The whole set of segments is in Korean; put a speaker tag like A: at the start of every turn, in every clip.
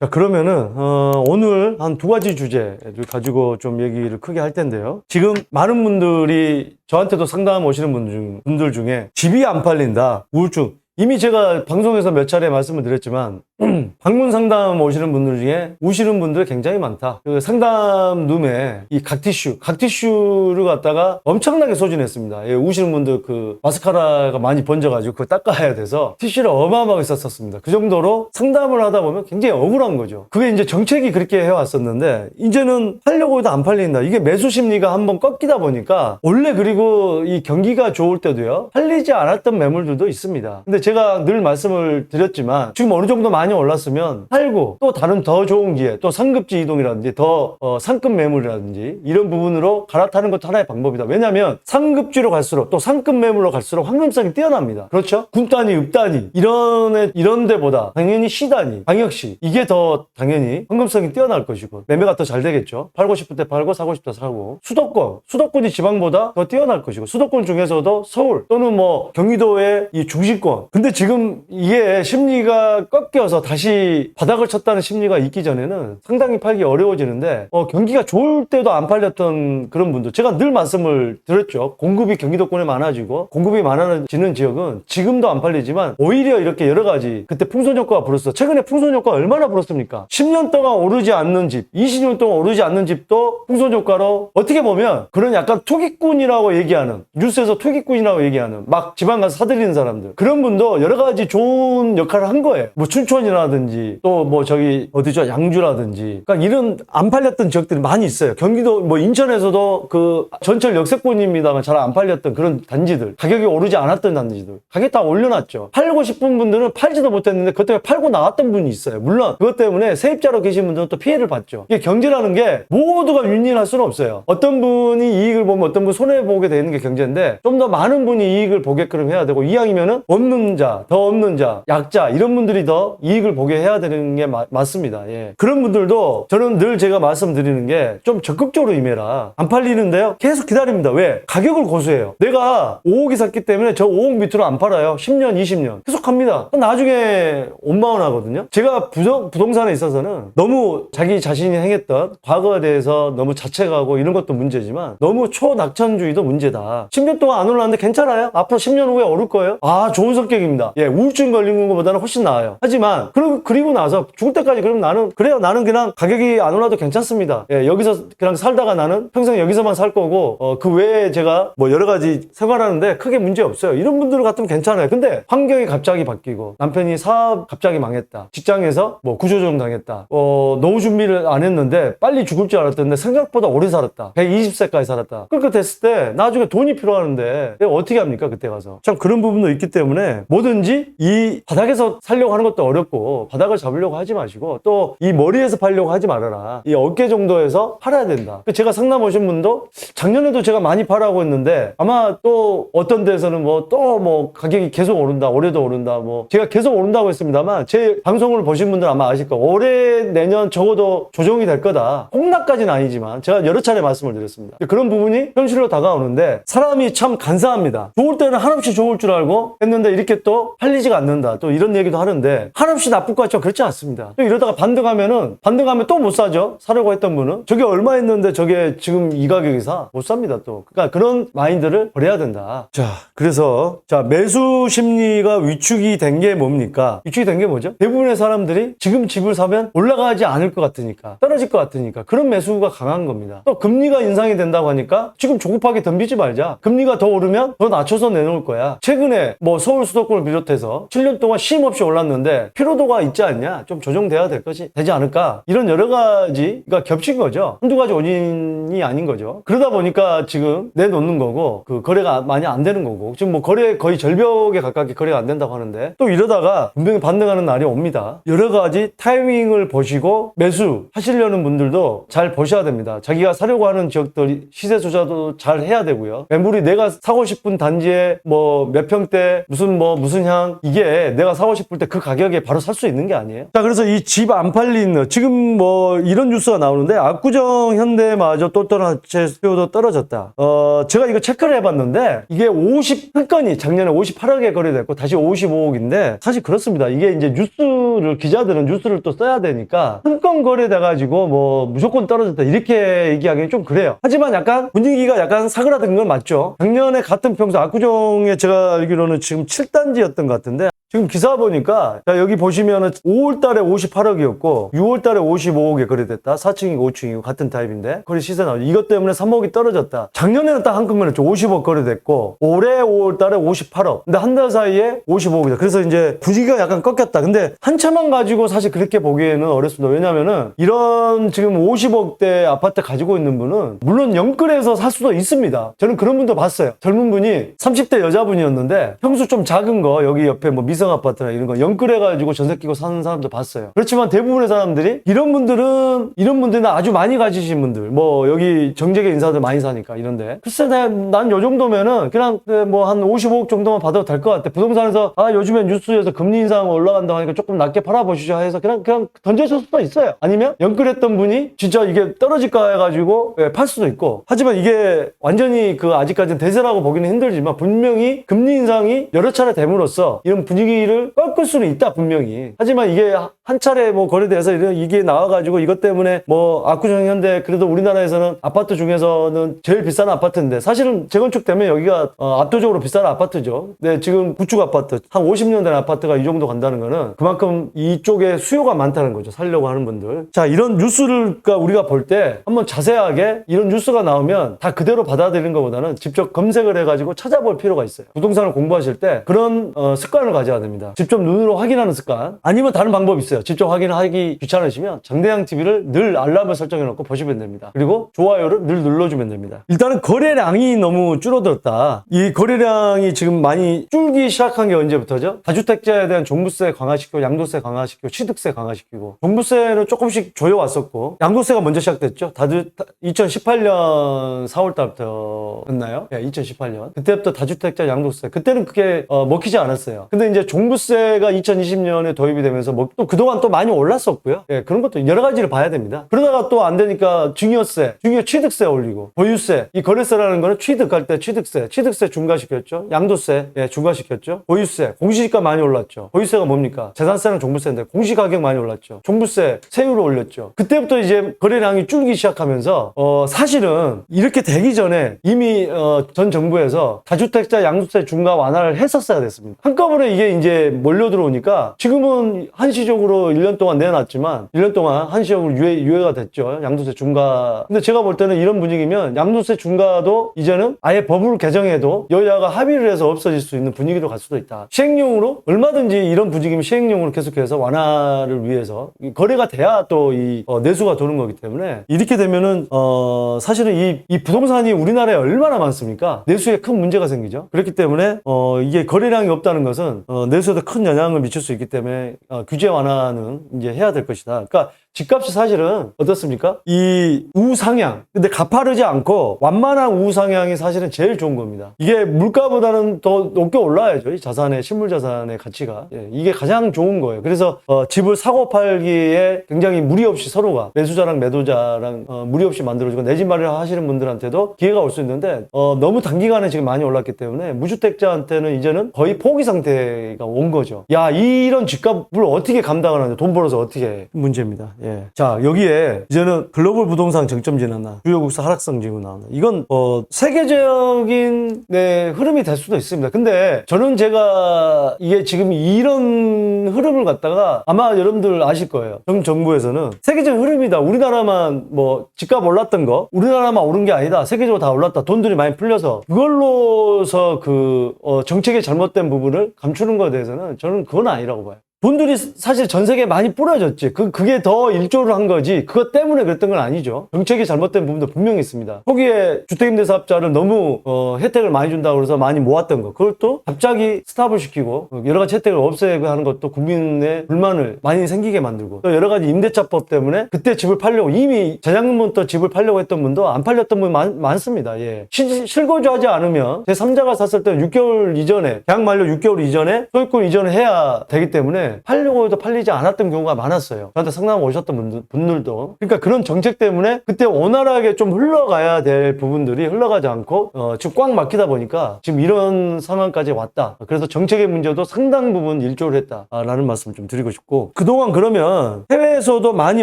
A: 자, 그러면은, 어, 오늘 한 두 가지 주제를 가지고 좀 얘기를 크게 할 텐데요. 지금 많은 분들이 저한테도 상담 오시는 분들, 중- 분들 중에 집이 안 팔린다, 우울증. 이미 제가 방송에서 몇 차례 말씀을 드렸지만, 방문 상담 오시는 분들 중에 우시는 분들 굉장히 많다. 그 상담 룸에 이 각티슈, 각티슈를 갖다가 엄청나게 소진했습니다. 예, 우시는 분들 그 마스카라가 많이 번져가지고 그거 닦아야 돼서 티슈를 어마어마하게 썼었습니다. 그 정도로 상담을 하다 보면 굉장히 억울한 거죠. 그게 이제 정책이 그렇게 해왔었는데 이제는 팔려고 해도 안 팔린다. 이게 매수 심리가 한번 꺾이다 보니까 원래 그리고 이 경기가 좋을 때도요 팔리지 않았던 매물들도 있습니다. 근데 제가 늘 말씀을 드렸지만 지금 어느 정도 많이 올랐으면 팔고 또 다른 더 좋은 기회 또 상급지 이동이라든지 더 어, 상급 매물이라든지 이런 부분으로 갈아타는 것도 하나의 방법이다. 왜냐하면 상급지로 갈수록 또 상급 매물로 갈수록 황금성이 뛰어납니다. 그렇죠? 군단위, 읍단위 이런 애- 이런 데보다 당연히 시단위, 방역시 이게 더 당연히 황금성이 뛰어날 것이고 매매가 더 잘 되겠죠. 팔고 싶을 때 팔고 사고 때 사고 수도권, 수도권이 지방보다 더 뛰어날 것이고 수도권 중에서도 서울 또는 뭐 경기도의 이 중심권. 근데 지금 이게 심리가 꺾여서 다시 바닥을 쳤다는 심리가 있기 전에는 상당히 팔기 어려워지는데 어, 경기가 좋을 때도 안 팔렸던 그런 분들 제가 늘 말씀을 드렸죠. 공급이 경기도권에 많아지고 공급이 많아지는 지역은 지금도 안 팔리지만 오히려 이렇게 여러 가지 그때 풍선 효과가 불었어. 최근에 풍선 효과 얼마나 불었습니까? 10년 동안 오르지 않는 집, 20년 동안 오르지 않는 집도 풍선 효과로 어떻게 보면 그런 약간 투기꾼이라고 얘기하는 뉴스에서 투기꾼이라고 얘기하는 막 지방 가서 사들이는 사람들 그런 분도 여러 가지 좋은 역할을 한 거예요. 뭐 춘천이라든지 또 뭐 저기 어디죠 양주라든지 그러니까 이런 안 팔렸던 지역들이 많이 있어요. 경기도 뭐 인천에서도 그 전철 역세권입니다만 잘 안 팔렸던 그런 단지들 가격이 오르지 않았던 단지들 가격 다 올려놨죠. 팔고 싶은 분들은 팔지도 못했는데 때문에 팔고 나왔던 분이 있어요. 물론 그것 때문에 세입자로 계신 분들은 또 피해를 봤죠. 이게 경제라는 게 모두가 윈윈할 수는 없어요. 어떤 분이 이익을 보면 어떤 분 손해 보게 되는 게 경제인데 좀 더 많은 분이 이익을 보게끔 해야 되고 이왕이면은 없는 자, 더 없는 자, 약자 이런 분들이 더 이익을 보게 해야 되는 게 마- 맞습니다. 예. 그런 분들도 저는 늘 제가 말씀드리는 게 좀 적극적으로 임해라. 안 팔리는데요. 계속 기다립니다. 왜? 가격을 고수해요. 내가 5억이 샀기 때문에 저 5억 밑으로 안 팔아요. 10년, 20년. 계속 갑니다. 나중에 온마운하거든요. 제가 부정, 부동산에 있어서는 너무 자기 자신이 행했던 과거에 대해서 너무 자책하고 이런 것도 문제지만 너무 초낙천주의도 문제다. 10년 동안 안 올랐는데 괜찮아요? 앞으로 10년 후에 오를 거예요? 아, 좋은 성격 입니다. 예, 우울증 걸린 것보다는 훨씬 나아요. 하지만, 그리고, 그리고 나서 죽을 때까지 그럼 나는, 그래요. 나는 그냥 가격이 안 올라도 괜찮습니다. 예, 여기서 그냥 살다가 나는 평생 여기서만 살 거고, 어, 그 외에 제가 뭐 여러 가지 생활하는데 크게 문제 없어요. 이런 분들 같으면 괜찮아요. 근데 환경이 갑자기 바뀌고, 남편이 사업 갑자기 망했다. 직장에서 뭐 구조조정 당했다. 어, 노후 준비를 안 했는데 빨리 죽을 줄 알았던데 생각보다 오래 살았다. 120세까지 살았다. 그렇게 됐을 때 나중에 돈이 필요하는데 어떻게 합니까? 그때 가서. 참 그런 부분도 있기 때문에 뭐든지 이 바닥에서 살려고 하는 것도 어렵고 바닥을 잡으려고 하지 마시고 또 이 머리에서 팔려고 하지 말아라. 이 어깨 정도에서 팔아야 된다. 제가 상담 오신 분도 작년에도 제가 많이 팔라고 했는데 아마 또 어떤 데서는 뭐 또뭐 가격이 계속 오른다. 올해도 오른다. 뭐 제가 계속 오른다고 했습니다만 제 방송을 보신 분들 아마 아실 거예요. 올해 내년 적어도 조정이 될 거다. 폭락까지는 아니지만 제가 여러 차례 말씀을 드렸습니다. 그런 부분이 현실로 다가오는데 사람이 참 간사합니다. 좋을 때는 한없이 좋을 줄 알고 했는데 이렇게 또 팔리지가 않는다. 또 이런 얘기도 하는데 한없이 나쁠 것 같죠? 그렇지 않습니다. 또 이러다가 반등하면은 반등하면 또 못 사죠. 사려고 했던 분은 저게 얼마 했는데 저게 지금 이 가격이 사? 못 삽니다. 또 그러니까 그런 마인드를 버려야 된다. 자, 그래서 자 매수 심리가 위축이 된 게 뭡니까? 위축이 된 게 뭐죠? 대부분의 사람들이 지금 집을 사면 올라가지 않을 것 같으니까 떨어질 것 같으니까 그런 매수가 강한 겁니다. 또 금리가 인상이 된다고 하니까 지금 조급하게 덤비지 말자. 금리가 더 오르면 더 낮춰서 내놓을 거야. 최근에 뭐 서울 수도 권을 비롯해서 7년 동안 쉼 없이 올랐는데 피로도가 있지 않냐? 좀 조정돼야 될 것이 되지 않을까? 이런 여러 가지가 겹친 거죠. 한두 가지 원인이 아닌 거죠. 그러다 보니까 지금 내놓는 거고 그 거래가 많이 안 되는 거고 지금 뭐 거래 거의 절벽에 가깝게 거래가 안 된다고 하는데 또 이러다가 분명히 반등하는 날이 옵니다. 여러 가지 타이밍을 보시고 매수 하시려는 분들도 잘 보셔야 됩니다. 자기가 사려고 하는 지역들 시세 조사도 잘 해야 되고요. 매물이 내가 사고 싶은 단지에 뭐 몇 평대 무슨 뭐뭐 무슨 향 이게 내가 사고 싶을 때 그 가격에 바로 살 수 있는 게 아니에요. 자 그래서 이 집 안 팔린 지금 뭐 이런 뉴스가 나오는데 압구정 현대마저 또 떨어졌 수요도 떨어졌다. 어 제가 이거 체크를 해봤는데 이게 50 흑건이 작년에 58억에 거래됐고 다시 55억인데 사실 그렇습니다. 이게 이제 뉴스를 기자들은 뉴스를 또 써야 되니까 흑건 거래돼 가지고 뭐 무조건 떨어졌다 이렇게 얘기하기는 좀 그래요. 하지만 약간 분위기가 약간 사그라든 건 맞죠. 작년에 같은 평수 압구정에 제가 알기로는 지금 7단 지였던 것 같은데 지금 기사 보니까 자 여기 보시면은 5월 달에 58억이었고 6월 달에 55억에 거래됐다. 4층이고 5층이고 같은 타입인데 거래 시세 나오죠. 이것 때문에 3억이 떨어졌다. 작년에는 딱한 건거였죠. 50억 거래됐고 올해 5월 달에 58억. 근데 한 달 사이에 55억이다. 그래서 이제 분위기가 약간 꺾였다. 근데 한 채만 가지고 사실 그렇게 보기에는 어렵습니다. 왜냐면은 이런 지금 50억대 아파트 가지고 있는 분은 물론 영끌에서 살 수도 있습니다. 저는 그런 분도 봤어요. 젊은 분이 30대 여자분이었는데 평수 좀 작은 거 여기 옆에 뭐 미성 아파트나 이런 거 영끌해가지고 전세 끼고 사는 사람도 봤어요. 그렇지만 대부분의 사람들이 이런 분들은 이런 분들은 아주 많이 가지신 분들 뭐 여기 정재계 인사들 많이 사니까 이런데 글쎄 난 요 정도면은 그냥 뭐 한 55억 정도만 받아도 될 것 같아. 부동산에서 아 요즘에 뉴스에서 금리 인상 올라간다고 하니까 조금 낮게 팔아보시죠 해서 그냥 그냥 던져줄 수도 있어요. 아니면 영끌했던 분이 진짜 이게 떨어질까 해가지고 예, 팔 수도 있고 하지만 이게 완전히 그 아직까지는 대세라고 보기는 힘들지만 분명히 금리 인상이 여러 차례 됨으로써 이런 분위기 를 꺾을 수는 있다 분명히 하지만 이게 한 차례 뭐 거래돼서 이게 나와가지고 이것 때문에 뭐 압구정 현대 그래도 우리나라에서는 아파트 중에서는 제일 비싼 아파트인데 사실은 재건축되면 여기가 어, 압도적으로 비싼 아파트죠. 네 지금 구축 아파트 한 50년 된 아파트가 이 정도 간다는 거는 그만큼 이쪽에 수요가 많다는 거죠. 살려고 하는 분들. 자 이런 뉴스를 우리가 볼 때 한번 자세하게 이런 뉴스가 나오면 다 그대로 받아들이는 것보다는 직접 검색을 해가지고 찾아볼 필요가 있어요. 부동산을 공부하실 때 그런 어, 습관을 가져야 됩니다. 직접 눈으로 확인하는 습관. 아니면 다른 방법이 있어요. 직접 확인하기 귀찮으시면 장대양 TV를 늘 알람을 설정해 놓고 보시면 됩니다. 그리고 좋아요를 늘 눌러주면 됩니다. 일단은 거래량이 너무 줄어들었다. 이 거래량이 지금 많이 줄기 시작한 게 언제부터죠? 다주택자에 대한 종부세 강화시키고 양도세 강화시키고 취득세 강화시키고 종부세는 조금씩 조여왔었고 양도세가 먼저 시작됐죠. 다주 2018년 4월 달부터였나요? 예, 2018년. 그때부터 다주택자 양도세. 그때는 그게 어, 먹히지 않았어요. 근데 이제 종부세가 2020년에 도입이 되면서 뭐 또 그동안 또 많이 올랐었고요. 예, 그런 것도 여러 가지를 봐야 됩니다. 그러다가 또 안 되니까 증여세, 증여 취득세 올리고 보유세. 이 거래세라는 거는 취득할 때 취득세, 취득세 중과시켰죠. 양도세 예, 중과시켰죠. 보유세, 공시지가 많이 올랐죠. 보유세가 뭡니까? 재산세는 종부세인데 공시가격 많이 올랐죠. 종부세, 세율을 올렸죠. 그때부터 이제 거래량이 줄기 시작하면서 어, 사실은 이렇게 되기 전에 이미 어, 전 정부에서 다주택자 양도세 중과 완화를 했었어야 됐습니다. 한꺼번에 이게 이제 몰려 들어오니까 지금은 한시적으로 1년 동안 내놨지만 1년 동안 한시적으로 유예, 유예가 됐죠. 양도세 중과. 근데 제가 볼 때는 이런 분위기면 양도세 중과도 이제는 아예 법을 개정해도 여야가 합의를 해서 없어질 수 있는 분위기로 갈 수도 있다. 시행령으로 얼마든지 이런 분위기면 시행령으로 계속해서 완화를 위해서 이 거래가 돼야 또 이 내수가 도는 거기 때문에 이렇게 되면은 어 사실은 이, 이 부동산이 우리나라에 얼마나 많습니까? 내수에 큰 문제가 생기죠. 그렇기 때문에 어 이게 거래량이 없다는 것은 어 내수에도 큰 영향을 미칠 수 있기 때문에 어, 규제 완화는 이제 해야 될 것이다. 그러니까 집값이 사실은 어떻습니까? 이 우상향. 근데 가파르지 않고 완만한 우상향이 사실은 제일 좋은 겁니다. 이게 물가보다는 더 높게 올라야죠. 이 자산의 실물 자산의 가치가. 예, 이게 가장 좋은 거예요. 그래서 어, 집을 사고 팔기에 굉장히 무리 없이 서로가 매수자랑 매도자랑 어, 무리 없이 만들어주고 내 집 마련 하시는 분들한테도 기회가 올 수 있는데 어, 너무 단기간에 지금 많이 올랐기 때문에 무주택자한테는 이제는 거의 포기 상태가 온 거죠. 야 이런 집값을 어떻게 감당을 하냐 돈 벌어서 어떻게 해. 문제입니다. 예. 자 여기에 이제는 글로벌 부동산 정점 지 나나 주요 국사 하락성 지구 나오나 이건 어, 세계적인 네, 흐름이 될 수도 있습니다. 근데 저는 제가 이게 지금 이런 흐름을 갖다가 아마 여러분들 아실 거예요. 정 정부에서는 세계적 흐름이다. 우리나라만 뭐 집값 올랐던 거 우리나라만 오른 게 아니다. 세계적으로 다 올랐다. 돈들이 많이 풀려서 그걸로서 그 어, 정책의 잘못된 부분을 감추는 것에 대해서는 저는 그건 아니라고 봐요. 돈들이 사실 전 세계에 많이 뿌려졌지. 그, 그게 더 일조를 한 거지. 그것 때문에 그랬던 건 아니죠. 정책이 잘못된 부분도 분명히 있습니다. 초기에 주택임대사업자를 너무, 어, 혜택을 많이 준다고 그래서 많이 모았던 거. 그걸 또 갑자기 스탑을 시키고, 어, 여러 가지 혜택을 없애고 하는 것도 국민의 불만을 많이 생기게 만들고, 또 여러 가지 임대차법 때문에 그때 집을 팔려고, 이미 재작년부터 집을 팔려고 했던 분도 안 팔렸던 분 많, 많습니다. 예. 실, 실거주하지 않으면 제3자가 샀을 때 6개월 이전에, 계약 만료 6개월 이전에, 소유권 이전을 해야 되기 때문에 팔려고 해도 팔리지 않았던 경우가 많았어요. 저한테 상담 오셨던 분들, 분들도. 그러니까 그런 정책 때문에 그때 원활하게 좀 흘러가야 될 부분들이 흘러가지 않고, 어, 지금 꽉 막히다 보니까 지금 이런 상황까지 왔다. 그래서 정책의 문제도 상당 부분 일조를 했다라는 말씀을 좀 드리고 싶고, 그동안 그러면 해외에서도 많이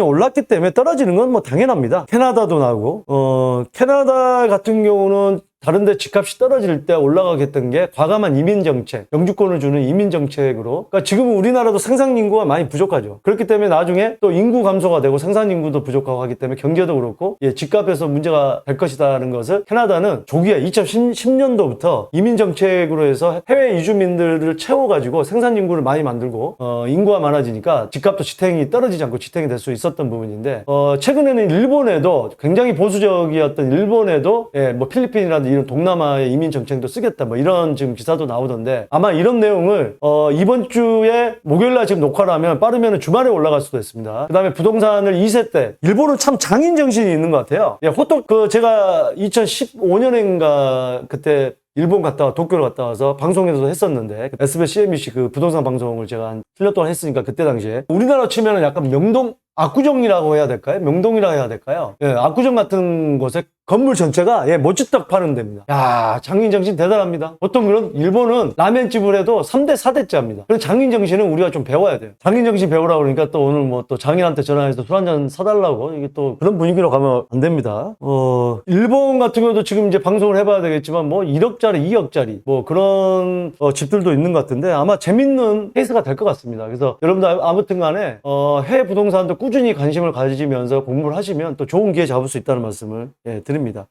A: 올랐기 때문에 떨어지는 건 뭐 당연합니다. 캐나다도 나고, 어, 캐나다 같은 경우는 다른 데 집값이 떨어질 때 올라가게 했던 게 과감한 이민 정책, 영주권을 주는 이민 정책으로. 그러니까 지금은 우리나라도 생산 인구가 많이 부족하죠. 그렇기 때문에 나중에 또 인구 감소가 되고 생산 인구도 부족하고 하기 때문에 경제도 그렇고 예, 집값에서 문제가 될 것이다라는 것을 캐나다는 조기에 2010년도부터 이민 정책으로 해서 해외 이주민들을 채워가지고 생산 인구를 많이 만들고 어, 인구가 많아지니까 집값도 지탱이 떨어지지 않고 지탱이 될 수 있었던 부분인데 어, 최근에는 일본에도 굉장히 보수적이었던 일본에도 예, 뭐 필리핀이라든지 이런 동남아의 이민 정책도 쓰겠다 뭐 이런 지금 기사도 나오던데 아마 이런 내용을 어, 이번 주에 목요일 날 지금 녹화를 하면 빠르면 주말에 올라갈 수도 있습니다. 그 다음에 부동산을 2세 때 일본은 참 장인 정신이 있는 것 같아요. 예, 호떡 그 제가 2015년인가 그때 일본 갔다 와, 도쿄를 갔다 와서 방송에서도 했었는데, SBS, CNBC 그 부동산 방송을 제가 한 7년 동안 했으니까 그때 당시에. 우리나라 치면은 약간 명동, 압구정이라고 해야 될까요? 명동이라고 해야 될까요? 예, 압구정 같은 곳에 건물 전체가 예, 멋지떡 파는 데입니다. 야, 장인 정신 대단합니다. 보통 그런 일본은 라면집을 해도 3대 4대째 합니다. 그런 장인 정신은 우리가 좀 배워야 돼요. 장인 정신 배우라고 그러니까 또 오늘 뭐 또 장인한테 전화해서 술 한잔 사달라고 이게 또 그런 분위기로 가면 안 됩니다. 어, 일본 같은 경우도 지금 이제 방송을 해봐야 되겠지만 뭐 1억 짜리, 2억짜리 뭐 그런 어, 집들도 있는 것 같은데 아마 재밌는 케이스가 될 것 같습니다. 그래서 여러분들 아- 아무튼 간에 어, 해외 부동산도 꾸준히 관심을 가지면서 공부를 하시면 또 좋은 기회 잡을 수 있다는 말씀을 예, 드립니다.